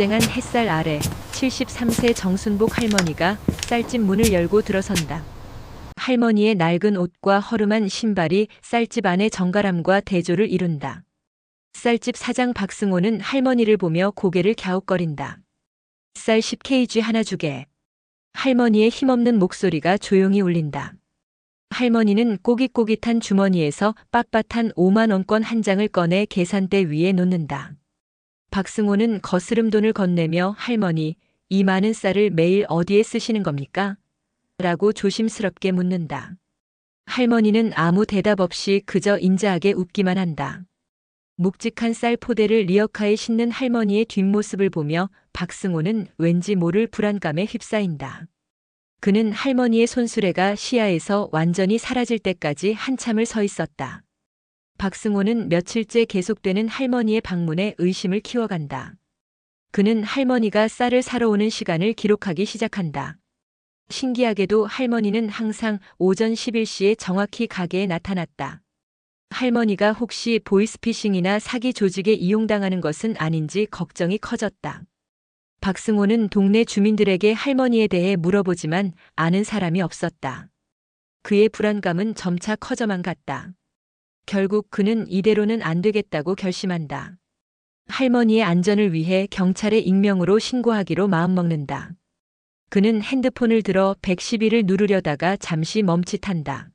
쨍쨍한 햇살 아래 73세 정순복 할머니가 쌀집 문을 열고 들어선다. 할머니의 낡은 옷과 허름한 신발이 쌀집 안의 정갈함과 대조를 이룬다. 쌀집 사장 박승호는 할머니를 보며 고개를 갸웃거린다. 쌀 10kg 하나 주게. 할머니의 힘없는 목소리가 조용히 울린다. 할머니는 꼬깃꼬깃한 주머니에서 빳빳한 5만원권 한 장을 꺼내 계산대 위에 놓는다. 박승호는 거스름 돈을 건네며 할머니, 이 많은 쌀을 매일 어디에 쓰시는 겁니까? 라고 조심스럽게 묻는다. 할머니는 아무 대답 없이 그저 인자하게 웃기만 한다. 묵직한 쌀 포대를 리어카에 싣는 할머니의 뒷모습을 보며 박승호는 왠지 모를 불안감에 휩싸인다. 그는 할머니의 손수레가 시야에서 완전히 사라질 때까지 한참을 서 있었다. 박승호는 며칠째 계속되는 할머니의 방문에 의심을 키워간다. 그는 할머니가 쌀을 사러 오는 시간을 기록하기 시작한다. 신기하게도 할머니는 항상 오전 11시에 정확히 가게에 나타났다. 할머니가 혹시 보이스피싱이나 사기 조직에 이용당하는 것은 아닌지 걱정이 커졌다. 박승호는 동네 주민들에게 할머니에 대해 물어보지만 아는 사람이 없었다. 그의 불안감은 점차 커져만 갔다. 결국 그는 이대로는 안 되겠다고 결심한다. 할머니의 안전을 위해 경찰에 익명으로 신고하기로 마음먹는다. 그는 핸드폰을 들어 112를 누르려다가 잠시 멈칫한다.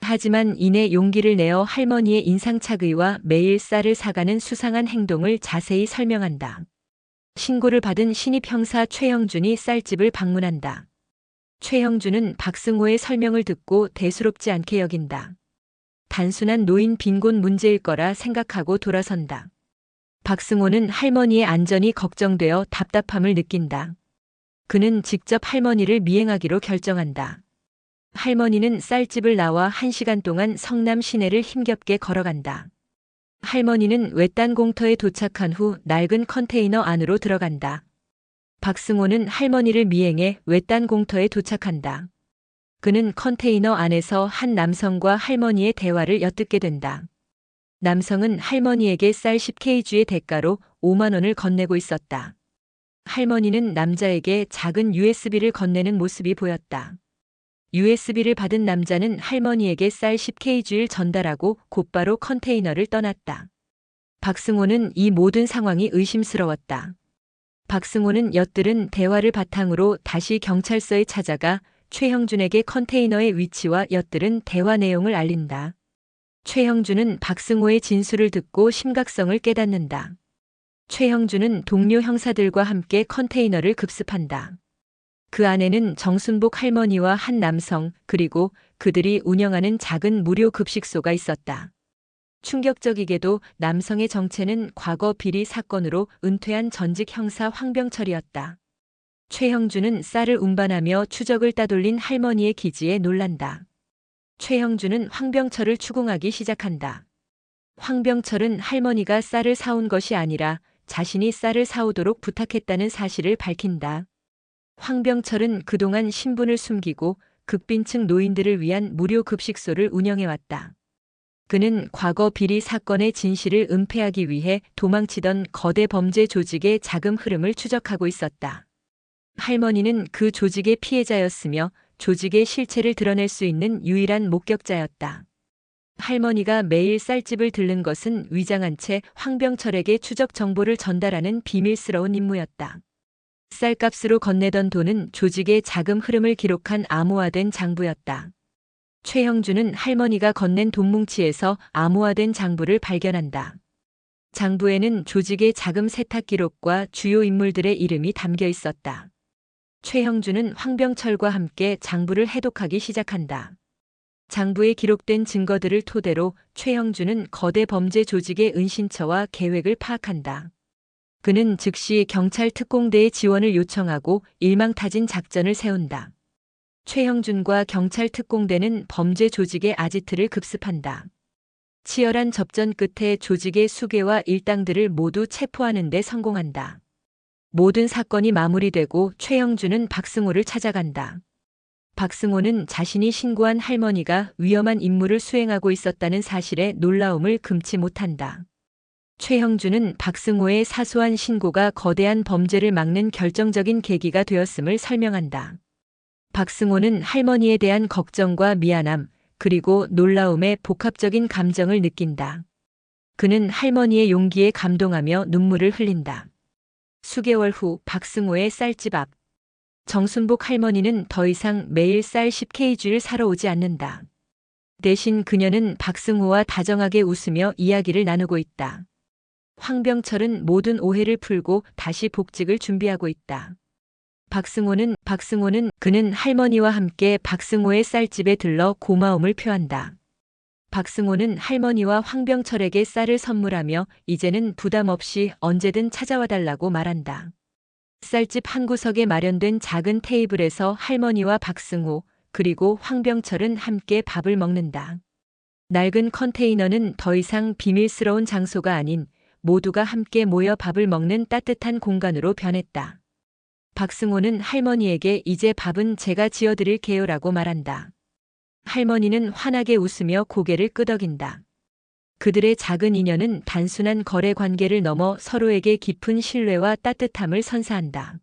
하지만 이내 용기를 내어 할머니의 인상착의와 매일 쌀을 사가는 수상한 행동을 자세히 설명한다. 신고를 받은 신입 형사 최영준이 쌀집을 방문한다. 최영준은 박승호의 설명을 듣고 대수롭지 않게 여긴다. 단순한 노인 빈곤 문제일 거라 생각하고 돌아선다. 박승호는 할머니의 안전이 걱정되어 답답함을 느낀다. 그는 직접 할머니를 미행하기로 결정한다. 할머니는 쌀집을 나와 한 시간 동안 성남 시내를 힘겹게 걸어간다. 할머니는 외딴 공터에 도착한 후 낡은 컨테이너 안으로 들어간다. 박승호는 할머니를 미행해 외딴 공터에 도착한다. 그는 컨테이너 안에서 한 남성과 할머니의 대화를 엿듣게 된다. 남성은 할머니에게 쌀 10kg의 대가로 5만 원을 건네고 있었다. 할머니는 남자에게 작은 USB를 건네는 모습이 보였다. USB를 받은 남자는 할머니에게 쌀 10kg를 전달하고 곧바로 컨테이너를 떠났다. 박승호는 이 모든 상황이 의심스러웠다. 박승호는 엿들은 대화를 바탕으로 다시 경찰서에 찾아가 최형준에게 컨테이너의 위치와 엿들은 대화 내용을 알린다. 최형준은 박승호의 진술을 듣고 심각성을 깨닫는다. 최형준은 동료 형사들과 함께 컨테이너를 급습한다. 그 안에는 정순복 할머니와 한 남성, 그리고 그들이 운영하는 작은 무료 급식소가 있었다. 충격적이게도 남성의 정체는 과거 비리 사건으로 은퇴한 전직 형사 황병철이었다. 최형준은 쌀을 운반하며 추적을 따돌린 할머니의 기지에 놀란다. 최형준은 황병철을 추궁하기 시작한다. 황병철은 할머니가 쌀을 사온 것이 아니라 자신이 쌀을 사오도록 부탁했다는 사실을 밝힌다. 황병철은 그동안 신분을 숨기고 극빈층 노인들을 위한 무료 급식소를 운영해왔다. 그는 과거 비리 사건의 진실을 은폐하기 위해 도망치던 거대 범죄 조직의 자금 흐름을 추적하고 있었다. 할머니는 그 조직의 피해자였으며 조직의 실체를 드러낼 수 있는 유일한 목격자였다. 할머니가 매일 쌀집을 들른 것은 위장한 채 황병철에게 추적 정보를 전달하는 비밀스러운 임무였다. 쌀값으로 건네던 돈은 조직의 자금 흐름을 기록한 암호화된 장부였다. 최형준은 할머니가 건넨 돈뭉치에서 암호화된 장부를 발견한다. 장부에는 조직의 자금 세탁 기록과 주요 인물들의 이름이 담겨 있었다. 최형준은 황병철과 함께 장부를 해독하기 시작한다. 장부에 기록된 증거들을 토대로 최형준은 거대 범죄 조직의 은신처와 계획을 파악한다. 그는 즉시 경찰 특공대의 지원을 요청하고 일망타진 작전을 세운다. 최형준과 경찰 특공대는 범죄 조직의 아지트를 급습한다. 치열한 접전 끝에 조직의 수괴와 일당들을 모두 체포하는 데 성공한다. 모든 사건이 마무리되고 최형준은 박승호를 찾아간다. 박승호는 자신이 신고한 할머니가 위험한 임무를 수행하고 있었다는 사실에 놀라움을 금치 못한다. 최형준은 박승호의 사소한 신고가 거대한 범죄를 막는 결정적인 계기가 되었음을 설명한다. 박승호는 할머니에 대한 걱정과 미안함, 그리고 놀라움의 복합적인 감정을 느낀다. 그는 할머니의 용기에 감동하며 눈물을 흘린다. 수개월 후 박승호의 쌀집 앞. 정순복 할머니는 더 이상 매일 쌀 10kg를 사러 오지 않는다. 대신 그녀는 박승호와 다정하게 웃으며 이야기를 나누고 있다. 황병철은 모든 오해를 풀고 다시 복직을 준비하고 있다. 박승호는 박승호는 그는 할머니와 함께 박승호의 쌀집에 들러 고마움을 표한다. 박승호는 할머니와 황병철에게 쌀을 선물하며 이제는 부담 없이 언제든 찾아와 달라고 말한다. 쌀집 한 구석에 마련된 작은 테이블에서 할머니와 박승호 그리고 황병철은 함께 밥을 먹는다. 낡은 컨테이너는 더 이상 비밀스러운 장소가 아닌 모두가 함께 모여 밥을 먹는 따뜻한 공간으로 변했다. 박승호는 할머니에게 이제 밥은 제가 지어드릴게요라고 말한다. 할머니는 환하게 웃으며 고개를 끄덕인다. 그들의 작은 인연은 단순한 거래 관계를 넘어 서로에게 깊은 신뢰와 따뜻함을 선사한다.